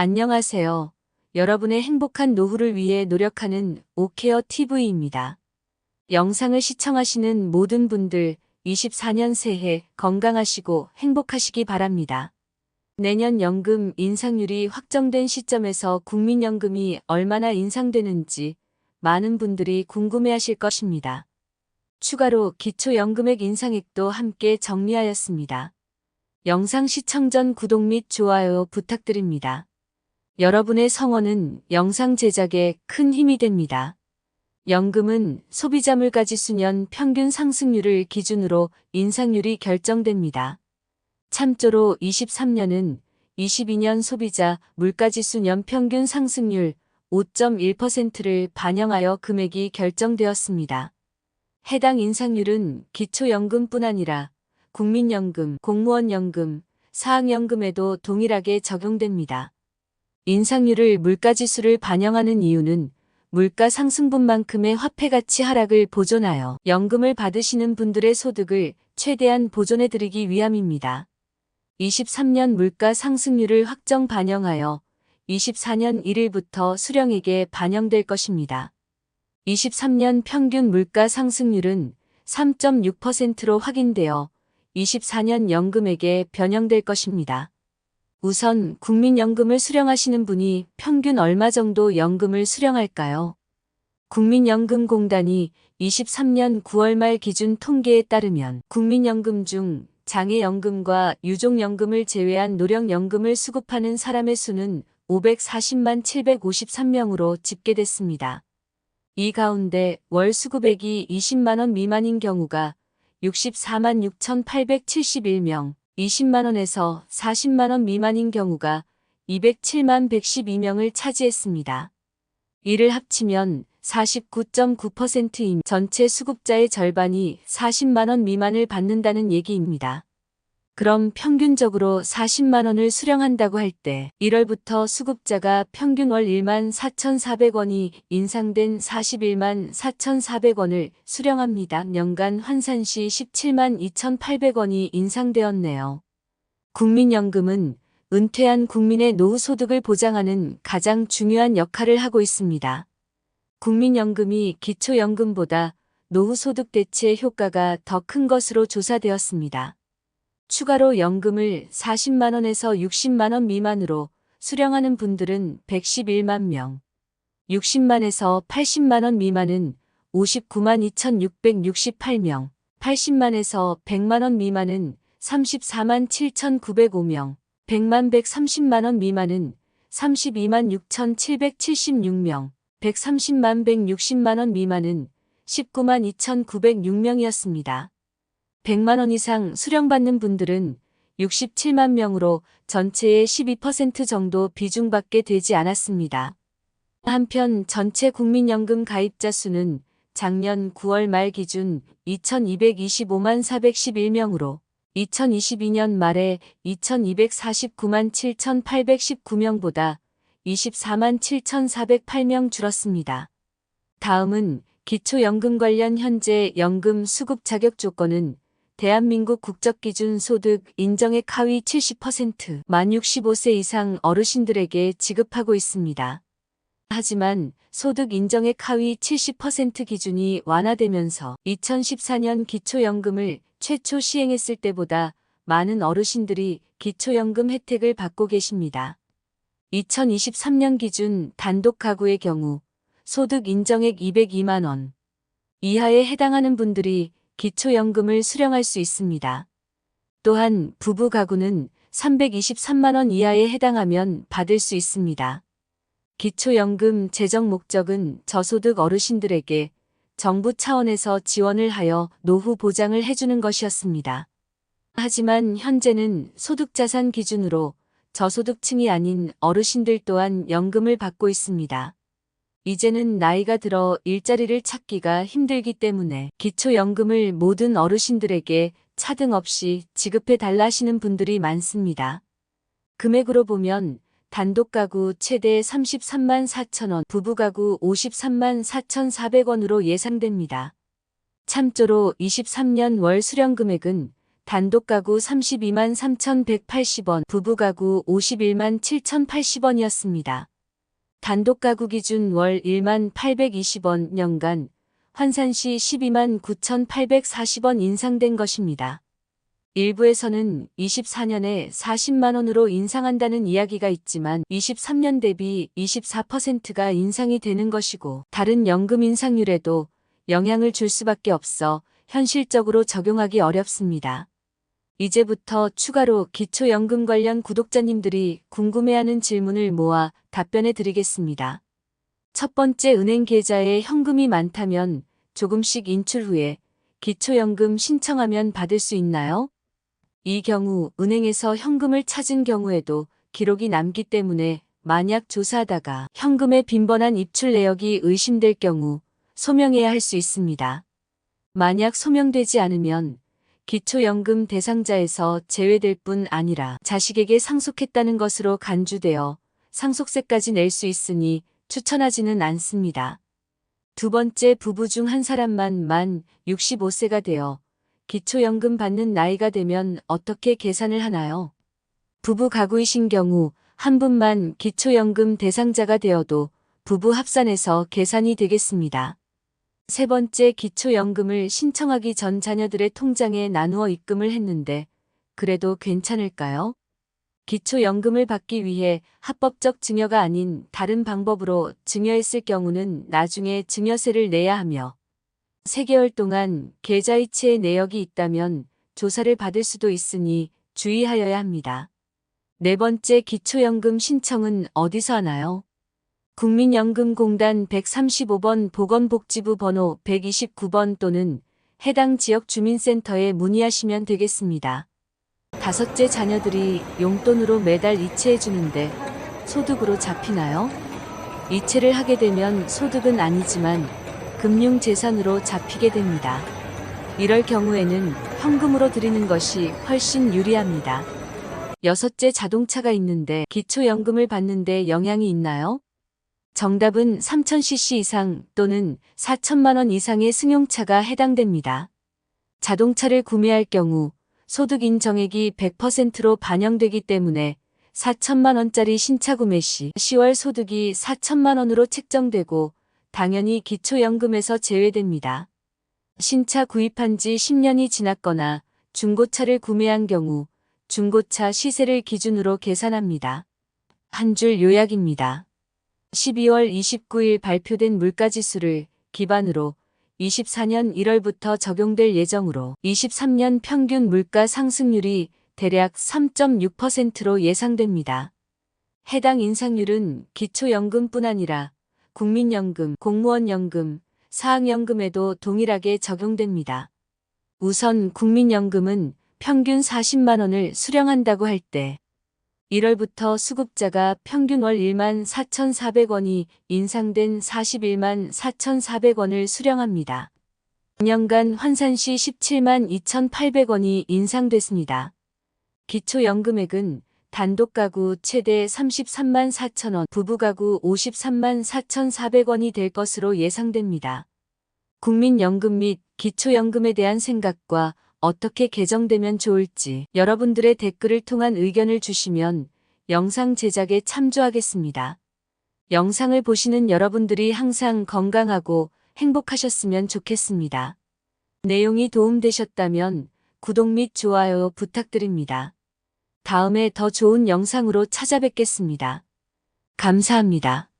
안녕하세요. 여러분의 행복한 노후를 위해 노력하는 오케어 TV입니다. 영상을 시청하시는 모든 분들 24년 새해 건강하시고 행복하시기 바랍니다. 내년 연금 인상률이 확정된 시점에서 국민연금이 얼마나 인상되는지 많은 분들이 궁금해하실 것입니다. 추가로 기초연금액 인상액도 함께 정리하였습니다. 영상 시청 전 구독 및 좋아요 부탁드립니다. 여러분의 성원은 영상 제작에 큰 힘이 됩니다. 연금은 소비자 물가지 수년 평균 상승률을 기준으로 인상률이 결정됩니다. 참조로 23년은 22년 소비자 물가지수 연평균 상승률 5.1%를 반영하여 금액이 결정되었습니다. 해당 인상률은 기초연금뿐 아니라 국민연금, 공무원연금, 사학연금에도 동일하게 적용됩니다. 인상률을 물가지수를 반영하는 이유는 물가 상승분만큼의 화폐가치 하락을 보존하여 연금을 받으시는 분들의 소득을 최대한 보존해드리기 위함입니다. 23년 물가 상승률을 확정 반영하여 24년 1일부터 수령액에 반영될 것입니다. 23년 평균 물가 상승률은 3.6%로 확인되어 24년 연금액에 변형될 것입니다. 우선 국민연금을 수령하시는 분이 평균 얼마 정도 연금을 수령할까요? 국민연금공단이 23년 9월 말 기준 통계에 따르면 국민연금 중 장애연금과 유족연금을 제외한 노령연금을 수급하는 사람의 수는 540만 753명으로 집계됐습니다. 이 가운데 월 수급액이 20만원 미만인 경우가 64만 6,871명, 20만원에서 40만원 미만인 경우가 207만 112명을 차지했습니다. 이를 합치면 49.9%인 전체 수급자의 절반이 40만원 미만을 받는다는 얘기입니다. 그럼 평균적으로 40만 원을 수령한다고 할 때 1월부터 수급자가 평균 월 1만 4,400원이 인상된 41만 4,400원을 수령합니다. 연간 환산 시 17만 2,800원이 인상되었네요. 국민연금은 은퇴한 국민의 노후소득을 보장하는 가장 중요한 역할을 하고 있습니다. 국민연금이 기초연금보다 노후소득 대체 효과가 더 큰 것으로 조사되었습니다. 추가로 연금을 40만원에서 60만원 미만으로 수령하는 분들은 111만 명, 60만에서 80만원 미만은 59만 2668명, 80만에서 100만원 미만은 34만 7,905명, 100만 130만원 미만은 32만 6,776명, 130만 160만원 미만은 19만 2,906명이었습니다. 100만원 이상 수령받는 분들은 67만 명으로 전체의 12% 정도 비중밖에 되지 않았습니다. 한편 전체 국민연금 가입자 수는 작년 9월 말 기준 2225만 411명으로 2022년 말에 2249만 7819명보다 24만 7408명 줄었습니다. 다음은 기초연금 관련 현재 연금 수급 자격 조건은 대한민국 국적기준 소득 인정액 하위 70%, 만 65세 이상 어르신들에게 지급하고 있습니다. 하지만 소득 인정액 하위 70% 기준이 완화되면서 2014년 기초연금을 최초 시행했을 때보다 많은 어르신들이 기초연금 혜택을 받고 계십니다. 2023년 기준 단독 가구의 경우 소득 인정액 202만 원 이하에 해당하는 분들이 기초연금을 수령할 수 있습니다. 또한 부부 가구는 323만원 이하에 해당하면 받을 수 있습니다. 기초연금 재정 목적은 저소득 어르신들에게 정부 차원에서 지원을 하여 노후 보장을 해주는 것이었습니다. 하지만 현재는 소득자산 기준으로 저소득층이 아닌 어르신들 또한 연금을 받고 있습니다. 이제는 나이가 들어 일자리를 찾기가 힘들기 때문에 기초연금을 모든 어르신들에게 차등 없이 지급해 달라 하시는 분들이 많습니다. 금액으로 보면 단독 가구 최대 33만 4천원, 부부 가구 53만 4,400원으로 예상됩니다. 참조로 23년 월 수령 금액은 단독 가구 32만 3,180원, 부부 가구 51만 7,080원이었습니다. 단독 가구 기준 월 1만 820원, 년간 환산시 12만 9,840원 인상된 것입니다. 일부에서는 24년에 40만 원으로 인상한다는 이야기가 있지만 23년 대비 24%가 인상이 되는 것이고 다른 연금 인상률에도 영향을 줄 수밖에 없어 현실적으로 적용하기 어렵습니다. 이제부터 추가로 기초연금 관련 구독자님들이 궁금해하는 질문을 모아 답변해 드리겠습니다. 첫 번째 은행 계좌에 현금이 많다면 조금씩 인출 후에 기초연금 신청하면 받을 수 있나요? 이 경우 은행에서 현금을 찾은 경우에도 기록이 남기 때문에 만약 조사하다가 현금의 빈번한 입출 내역이 의심될 경우 소명해야 할 수 있습니다. 만약 소명되지 않으면 기초연금 대상자에서 제외될 뿐 아니라 자식에게 상속했다는 것으로 간주되어 상속세까지 낼 수 있으니 추천하지는 않습니다. 두 번째 부부 중 한 사람만 만 65세가 되어 기초연금 받는 나이가 되면 어떻게 계산을 하나요? 부부 가구이신 경우 한 분만 기초연금 대상자가 되어도 부부 합산해서 계산이 되겠습니다. 세 번째 기초연금을 신청하기 전 자녀들의 통장에 나누어 입금을 했는데 그래도 괜찮을까요? 기초연금을 받기 위해 합법적 증여가 아닌 다른 방법으로 증여했을 경우는 나중에 증여세를 내야 하며 3개월 동안 계좌이체의 내역이 있다면 조사를 받을 수도 있으니 주의하여야 합니다. 네 번째 기초연금 신청은 어디서 하나요? 국민연금공단 135번 보건복지부 번호 129번 또는 해당 지역 주민센터에 문의하시면 되겠습니다. 다섯째 자녀들이 용돈으로 매달 이체해 주는데 소득으로 잡히나요? 이체를 하게 되면 소득은 아니지만 금융재산으로 잡히게 됩니다. 이럴 경우에는 현금으로 드리는 것이 훨씬 유리합니다. 여섯째 자동차가 있는데 기초연금을 받는데 영향이 있나요? 정답은 3000cc 이상 또는 4천만 원 이상의 승용차가 해당됩니다. 자동차를 구매할 경우 소득 인정액이 100%로 반영되기 때문에 4천만 원짜리 신차 구매 시 10월 소득이 4천만 원으로 책정되고 당연히 기초연금에서 제외됩니다. 신차 구입한 지 10년이 지났거나 중고차를 구매한 경우 중고차 시세를 기준으로 계산합니다. 한 줄 요약입니다. 12월 29일 발표된 물가지수를 기반으로 24년 1월부터 적용될 예정으로 23년 평균 물가 상승률이 대략 3.6%로 예상됩니다. 해당 인상률은 기초연금뿐 아니라 국민연금, 공무원연금, 사학연금에도 동일하게 적용됩니다. 우선 국민연금은 평균 40만 원을 수령한다고 할 때 1월부터 수급자가 평균 월 1만 4,400원이 인상된 41만 4,400원을 수령합니다. 2년간 환산 시 17만 2,800원이 인상됐습니다. 기초연금액은 단독 가구 최대 33만 4천원, 부부 가구 53만 4,400원이 될 것으로 예상됩니다. 국민연금 및 기초연금에 대한 생각과 어떻게 개정되면 좋을지 여러분들의 댓글을 통한 의견을 주시면 영상 제작에 참조하겠습니다. 영상을 보시는 여러분들이 항상 건강하고 행복하셨으면 좋겠습니다. 내용이 도움되셨다면 구독 및 좋아요 부탁드립니다. 다음에 더 좋은 영상으로 찾아뵙겠습니다. 감사합니다.